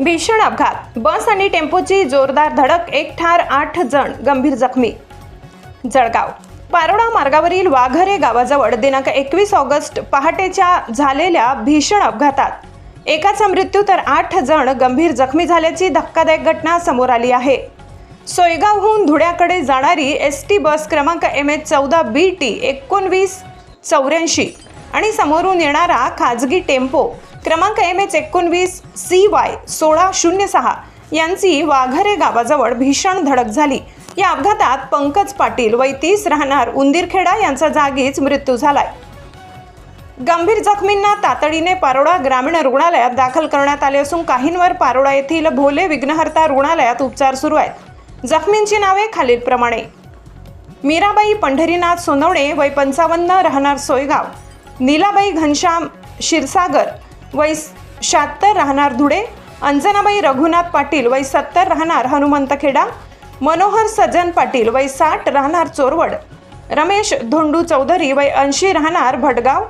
भीषण अपघात. बस आणि टेम्पोची जोरदार धडक एक ठार आठ जण गंभीर जखमी. जळगाव. पारोडा मार्गावरील वाघरे गावाजवळ दिनांक एकवीस ऑगस्ट पहाटेच्या झालेल्या भीषण अपघातात. एकाचा मृत्यू तर आठ जण गंभीर जखमी झाल्याची धक्कादायक घटना समोर आली आहे. सोयगावहून धुळ्याकडे जाणारी एस टी बस क्रमांक एम एच चौदा बी टी एकोणवीस चौऱ्याऐंशी आणि समोरून येणारा खाजगी टेम्पो क्रमांक एम एच एकोणवीस सी वाय सोळा शून्य सहा. यांची वाघरे गावाजवळ भीषण धडक झाली. या अपघातात पंकज पाटील वय तीस राहणार उंदीरखेडा यांचा जागीच मृत्यू झालाय. गंभीर जखमींना तातडीने पारोडा ग्रामीण रुग्णालयात दाखल करण्यात आले असून काहींवर पारोडा येथील भोले विघ्नहर्ता रुग्णालयात उपचार सुरू आहेत. जखमींची नावे खालीलप्रमाणे. मीराबाई पंढरीनाथ सोनवणे वय पंचावन्न राहणार सोयगाव. नीलाबाई घनश्याम क्षीरसागर वय शहात्तर राहणार धुळे अंजनाबाई रघुनाथ पाटील वय सत्तर राहणार हनुमंतखेडा मनोहर सज्जन पाटील वय साठ राहणार चोरवड रमेश धोंडू चौधरी वय ऐंशी राहणार भटगाव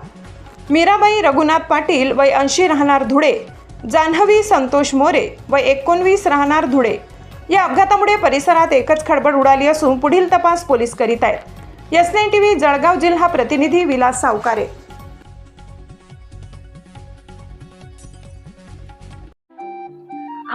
मीराबाई रघुनाथ पाटील वय ऐंशी राहणार धुळे जान्हवी संतोष मोरे वय एकोणवीस राहणार धुळे या अपघातामुळे परिसरात एकच खडबड उडाली असून पुढील तपास पोलीस करीत आहेत. एस नाईन टीव्ही जळगाव जिल्हा प्रतिनिधी विलास सावकारे.